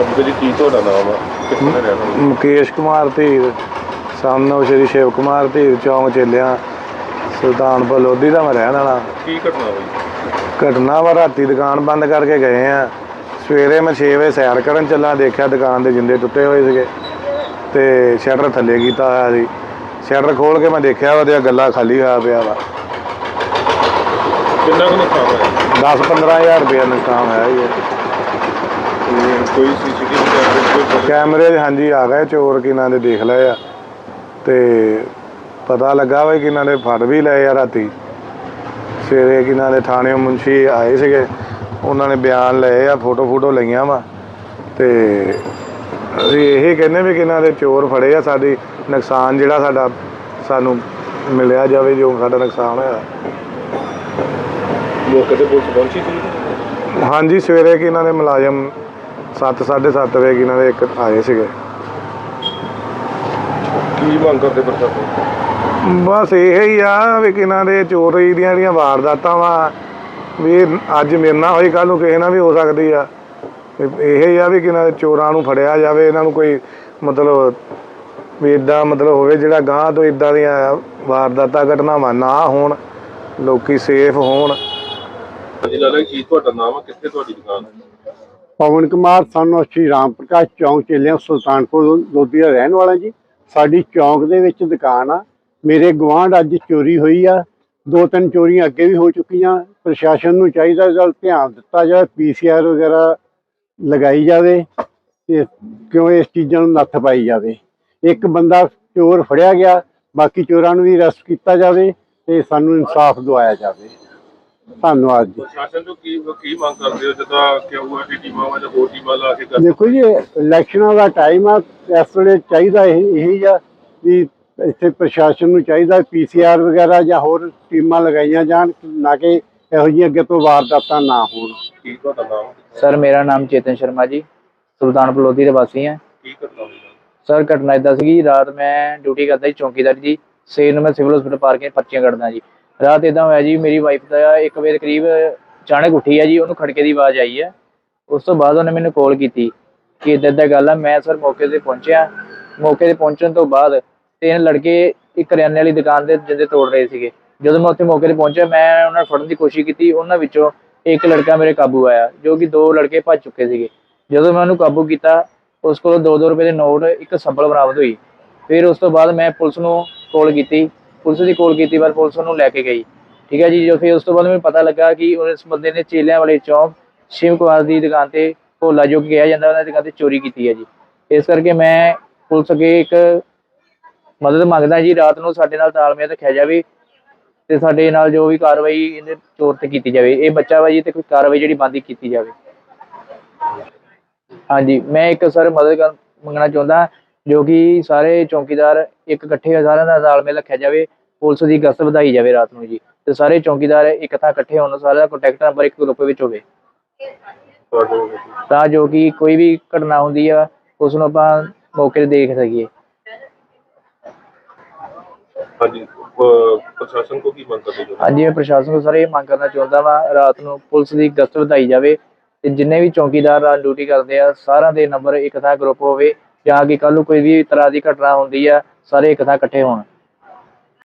Uncle ਜੀ ਕੀ ਤੁਹਾਡਾ ਨਾਮ ਆ? ਕਿੱਥੋਂ ਦੇ ਰਹਿਣ ਵਾਲੇ? ਮੁਕੇਸ਼ ਕੁਮਾਰ ਧੀਰ। ਸਾਹਮਣੇ ਸ਼੍ਰੀ ਸ਼ਿਵ ਕੁਮਾਰ ਧੀਰ ਚੌਂਕ ਚੱਲਿਆ ਸੁਲਤਾਨਪੁਰ ਲੋਧੀ ਦਾ ਮੈਂ ਰਹਿਣ ਵਾਲਾ। ਕੀ ਘਟਨਾ ਹੋਈ? ਘਟਨਾ ਵਾ ਰਾਤੀ ਦੁਕਾਨ ਬੰਦ ਕਰਕੇ ਗਏ ਆ। ਸਵੇਰੇ ਮੈਂ 6 ਵਜੇ ਸੈਰ ਕਰਨ ਚੱਲਾਂ ਦੇਖਿਆ ਦੁਕਾਨ ਦੇ ਜਿੰਦੇ ਟੁੱਟੇ ਹੋਏ ਸੀਗੇ ਤੇ ਸ਼ਟਰ ਥੱਲੇ ਕੀਤਾ ਹੋਇਆ ਸੀ। ਸ਼ਟਰ ਖੋਲ ਕੇ ਮੈਂ ਦੇਖਿਆ ਉਹਦੇ ਗੱਲਾ ਖਾਲੀ ਹੋਇਆ ਪਿਆ ਵਾ। ਕਿੰਨਾ ਕੁ ਨੁਕਸਾਨ ਹੋਇਆ? 10-15000 ਰੁਪਏ ਨੁਕਸਾਨ ਹੋਇਆ ਜੀ। ਕੋਈ ਸੀਸੀਟੀਵੀ ਕੈਮਰੇ ਕੈਮਰੇ ਹਾਂਜੀ ਆ ਗਏ ਚੋਰ ਕਿਨਾਂ ਦੇ ਦੇਖ ਲਏ ਆ। ਤੇ ਪਤਾ ਲੱਗਾ ਵਾ ਕਿਨਾਂ ਦੇ ਫੜ ਵੀ ਲਏ ਆ ਰਾਤੀ। ਸਵੇਰੇ ਕਿਨਾਂ ਦੇ ਥਾਣੇ ਮੁੰਸ਼ੀ ਆਏ ਸੀਗੇ ਉਹਨਾਂ ਨੇ ਬਿਆਨ ਲਏ ਆ ਫੋਟੋ ਫੋਟੋ ਲਈਆਂ ਵਾ। ਤੇ ਅਸੀਂ ਇਹ ਕਹਿੰਦੇ ਵੀ ਕਿਨਾਂ ਦੇ ਚੋਰ ਫੜੇ ਆ ਸਾਡੀ ਨੁਕਸਾਨ ਜਿਹੜਾ ਸਾਡਾ ਸਾਨੂੰ ਮਿਲਿਆ ਜਾਵੇ ਜੋ ਸਾਡਾ ਨੁਕਸਾਨ ਹੋਇਆ। ਮੌਕੇ ਤੇ ਪੁਲਿਸ ਪਹੁੰਚੀ ਸੀ? ਹਾਂਜੀ ਸਵੇਰੇ ਕਿ ਇਹਨਾਂ ਦੇ ਮੁਲਾਜ਼ਮ 7:30 ਵਜੇ ਇਹਨਾਂ ਦੇ ਇੱਕ ਆਏ ਸੀਗੇ। ਕੀ ਮੰਗ ਕਰਦੇ ਪ੍ਰਸ਼ਾਸਨ ਬਸ ਇਹ ਹੀ ਆ ਵੀ ਇਹਨਾਂ ਦੇ ਚੋਰੀ ਦੀਆਂ ਜਿਹੜੀਆਂ ਵਾਰਦਾਤਾਂ ਵਾ ਵੀ ਅੱਜ ਮੇਰੇ ਨਾਲ ਹੋਈ ਕੱਲ ਨੂੰ ਕਿਸੇ ਨਾਲ ਵੀ ਹੋ ਸਕਦੀ ਆ। ਇਹ ਹੀ ਆ ਵੀ ਇਹਨਾਂ ਦੇ ਚੋਰਾਂ ਨੂੰ ਫੜਿਆ ਜਾਵੇ ਇਹਨਾਂ ਨੂੰ ਕੋਈ ਮਤਲਬ ਵੀ ਇਦਾਂ ਮਤਲਬ ਹੋਵੇ ਜਿਹੜਾ ਗਾਂ ਤੋਂ ਇਦਾਂ ਦੀਆਂ ਵਾਰਦਾਤਾਂ ਘਟਨਾਵਾਂ ਨਾ ਹੋਣ ਲੋਕੀ ਸੇਫ ਹੋਣ। ਲਾਲਾ ਜੀ, ਕੀ ਤੁਹਾਡਾ ਨਾਮ ਕਿੱਥੇ ਤੁਹਾਡੀ ਦੁਕਾਨ? ਹੈ ਪਵਨ ਕੁਮਾਰ ਸਾਨੂੰ ਸ਼੍ਰੀ ਰਾਮ ਪ੍ਰਕਾਸ਼ ਚੌਂਕ, ਚੇਲਿਆਂ ਸੁਲਤਾਨਪੁਰ ਲੋਧੀ ਦਾ ਰਹਿਣ ਵਾਲਾ ਜੀ। ਸਾਡੀ ਚੌਂਕ ਦੇ ਵਿੱਚ ਦੁਕਾਨ ਆ। ਮੇਰੇ ਗਵਾਂਢ ਅੱਜ ਚੋਰੀ ਹੋਈ ਆ। ਦੋ ਤਿੰਨ ਚੋਰੀਆਂ ਅੱਗੇ ਵੀ ਹੋ ਚੁੱਕੀਆਂ। ਪ੍ਰਸ਼ਾਸਨ ਨੂੰ ਚਾਹੀਦਾ ਜਲ ਧਿਆਨ ਦਿੱਤਾ ਜਾਵੇ ਪੀਸੀਆਰ ਵਗੈਰਾ ਲਗਾਈ ਜਾਵੇ ਤੇ ਕਿਉਂ ਇਸ ਚੀਜ਼ਾਂ ਨੂੰ ਨੱਥ ਪਾਈ ਜਾਵੇ। ਇੱਕ ਬੰਦਾ ਚੋਰ ਫੜਿਆ ਗਿਆ। ਬਾਕੀ ਚੋਰਾਂ ਨੂੰ ਵੀ ਅਰੈਸਟ ਕੀਤਾ ਜਾਵੇ ਤੇ ਸਾਨੂੰ ਇਨਸਾਫ ਦਿਵਾਇਆ ਜਾਵੇ। ਧੰਨਵਾਦ ਜੀ। ਪ੍ਰਸ਼ਾਸਨ ਤੋਂ ਕੀ ਕੀ ਮੰਗ ਕਰਦੇ ਹੋ? ਜਦੋਂ ਕਿਊਆਰਟੀ ਟੀਮਾਂ ਵਾਂ ਜਾਂ ਹੋਰ ਟੀਮਾਂ ਲਾ ਕੇ ਕਰਦੇ ਦੇਖੋ ਜੀ ਇਲੈਕਸ਼ਨਾਂ ਦਾ ਟਾਈਮ ਆ ਇਸ ਵੇਲੇ ਚਾਹੀਦਾ ਇਹ ਇਹੀ ਆ ਵੀ ਇੱਥੇ ਪ੍ਰਸ਼ਾਸਨ ਨੂੰ ਚਾਹੀਦਾ ਪੀਸੀਆਰ ਵਗੈਰਾ ਜਾਂ ਹੋਰ ਟੀਮਾਂ ਲਗਾਈਆਂ ਜਾਣ ਨਾ ਕਿ ਇਹੋ ਜਿਹੀਆਂ ਅੱਗੇ ਤੋਂ ਵਾਰਦਾਤਾਂ ਨਾ ਹੋਣ। ਕੀ ਤੁਹਾਡਾ ਨਾਮ? ਸਰ ਮੇਰਾ ਨਾਮ ਚੇਤਨ ਸ਼ਰਮਾ ਜੀ। ਸੁਲਤਾਨਪੁਰ ਲੋਧੀ ਦੇ ਵਾਸੀ ਹਾਂ। ਕੀ ਘਟਨਾ ਹੋਈ? ਸਰ ਘਟਨਾ ਇਦਾਂ ਸੀਗੀ ਰਾਤ ਮੈਂ ਡਿਊਟੀ ਕਰਦਾ ਸੀ ਚੌਕੀਦਾਰ ਜੀ ਸਵੇਰ ਨੂੰ ਮੈਂ ਸਿਵਲ ਹਸਪੀਟਲ ਪਾਰਕਿੰਗ ਪਰਚੀਆਂ ਕੱਢਦਾ ਜੀ। ਰਾਤ ਇਦਾਂ ਹੋਇਆ ਜੀ, ਮੇਰੀ ਵਾਈਫ ਦਾ 1 ਵਜੇ ਦੇ ਕਰੀਬ ਅਚਾਨਕ ਉੱਠੀ ਹੈ ਜੀ, ਉਹਨੂੰ ਖੜਕੇ ਦੀ ਆਵਾਜ਼ ਆਈ ਹੈ ਉਸ ਤੋਂ ਬਾਅਦ ਉਹਨੇ ਮੈਨੂੰ ਕਾਲ ਕੀਤੀ ਕਿ ਇਦਾਂ ਦਾ ਗੱਲ ਆ, ਮੈਂ ਸਰ ਮੌਕੇ ਤੇ ਪਹੁੰਚਿਆ। ਮੌਕੇ ਤੇ ਪਹੁੰਚਣ ਤੋਂ ਬਾਅਦ ਤਿੰਨ ਲੜਕੇ ਇੱਕ ਕਰਿਆਨੇ ਵਾਲੀ ਦੁਕਾਨ ਦੇ ਜਿੰਦੇ ਤੋੜ ਰਹੇ ਸੀਗੇ। ਜਦੋਂ ਮੈਂ ਉੱਥੇ ਮੌਕੇ ਤੇ ਪਹੁੰਚਿਆ, ਮੈਂ ਉਹਨਾਂ ਨੂੰ ਫੜਨ ਦੀ ਕੋਸ਼ਿਸ਼ ਕੀਤੀ, ਉਹਨਾਂ ਵਿੱਚੋਂ ਇੱਕ ਲੜਕਾ ਮੇਰੇ ਕਾਬੂ ਆਇਆ, ਜੋ ਕਿ ਦੋ ਲੜਕੇ ਭੱਜ ਚੁੱਕੇ ਸੀਗੇ। ਜਦੋਂ ਮੈਂ ਉਹਨੂੰ ਕਾਬੂ ਕੀਤਾ, ਉਸ ਕੋਲੋਂ 2-2 ਰੁਪਏ ਦੇ ਨੋਟ, ਇੱਕ ਸੰਭਲ ਬਰਾਮਦ ਹੋਈ। ਫਿਰ ਉਸ ਤੋਂ ਬਾਅਦ ਮੈਂ ਪੁਲਿਸ ਨੂੰ ਕਾਲ ਕੀਤੀ ਪੁਲਿਸ ਦੀ ਕਾਲ ਕੀਤੀ, ਪਰ ਪੁਲਿਸ ਉਹਨੂੰ ਲੈ ਕੇ ਗਈ। ਠੀਕ ਹੈ ਜੀ, ਜੋ ਫਿਰ ਉਸ ਤੋਂ ਬਾਅਦ ਮੈਨੂੰ ਪਤਾ ਲੱਗਾ ਕਿ ਉਸ ਬੰਦੇ ਨੇ ਚੇਲਿਆਂ ਵਾਲੇ ਚੌਂਕ ਸ਼ਿਵ ਕੁਮਾਰ ਦੀ ਦੁਕਾਨ ਤੇ ਭੋਲਾ ਜੋ ਕਿ ਜਾਂਦਾ, ਉਹਨਾਂ ਦੀ ਦੁਕਾਨ ਤੇ ਚੋਰੀ ਕੀਤੀ ਹੈ ਜੀ। ਇਸ ਕਰਕੇ ਮੈਂ ਪੁਲਿਸ ਅੱਗੇ ਇੱਕ ਮਦਦ ਮੰਗਦਾ ਜੀ, ਰਾਤ ਨੂੰ ਸਾਡੇ ਨਾਲ ਤਾਲਮੇਲ ਰੱਖਿਆ ਜਾਵੇ ਤੇ ਸਾਡੇ ਨਾਲ ਜੋ ਵੀ ਕਾਰਵਾਈ ਇਹਦੇ ਚੋਰ ਤੇ ਕੀਤੀ ਜਾਵੇ। ਇਹ ਬੱਚਾ ਵਾ ਜੀ ਤੇ ਕੋਈ ਕਾਰਵਾਈ ਜਿਹੜੀ ਬੰਦੀ ਕੀਤੀ ਜਾਵੇ। ਹਾਂਜੀ, ਮੈਂ ਇੱਕ ਸਰ ਮਦਦ ਮੰਗਣਾ ਚਾਹੁੰਦਾ ਜੋ ਕਿ ਸਾਰੇ ਚੌਕੀਦਾਰ ਇੱਕ ਇਕੱਠੇ ਸਾਰਿਆਂ ਦਾ ਤਾਲਮੇਲ ਰੱਖਿਆ ਜਾਵੇ ਪੁਲਿਸ ਦੀ ਗਸ਼ਤ ਵਧਾਈ ਜਾਵੇ ਰਾਤ ਨੂੰ ਜੀ। ਤੇ ਸਾਰੇ ਚੌਕੀਦਾਰ ਇੱਕ ਥਾਂ ਇਕੱਠੇ ਹੋਣ ਸਾਰਿਆਂ ਦਾ ਕੰਟੈਕਟ ਨੰਬਰ ਇੱਕ ਗਰੁੱਪ ਵਿੱਚ ਹੋਵੇ। ਤਾਂ ਜੋ ਕਿ ਕੋਈ ਵੀ ਘਟਨਾ ਹੁੰਦੀ ਆ ਉਸ ਨੂੰ ਆਪਾਂ ਮੌਕੇ ਤੇ ਦੇਖ ਸਕੀਏ। ਹਾਂਜੀ ਪ੍ਰਸ਼ਾਸਨ ਕੋ ਕੀ ਮੰਗ ਕਰਦੇ ਹੋ? ਹਾਂਜੀ ਮੈਂ ਪ੍ਰਸ਼ਾਸਨ ਤੋਂ ਸਾਰੇ ਇਹ ਮੰਗ ਕਰਨਾ ਚਾਹੁੰਦਾ ਵਾਂ ਰਾਤ ਨੂੰ ਪੁਲਿਸ ਦੀ ਗਸ਼ਤ ਵਧਾਈ ਜਾਵੇ। ਤੇ ਜਿੰਨੇ ਵੀ ਚੌਕੀਦਾਰ ਰਾਤ ਡਿਊਟੀ ਕਰਦੇ ਆ ਸਾਰਿਆਂ ਦੇ ਨੰਬਰ ਇੱਕ ਥਾਂ ਗਰੁੱਪ ਹੋਵੇ। ਜਾਂ ਕਿ ਕੱਲ ਨੂੰ ਕੋਈ ਵੀ ਤਰ੍ਹਾਂ ਦੀ ਘਟਨਾ ਹੁੰਦੀ ਆ, ਸਾਰੇ ਇੱਕ ਥਾਂ ਇਕੱਠੇ ਹੋਣ।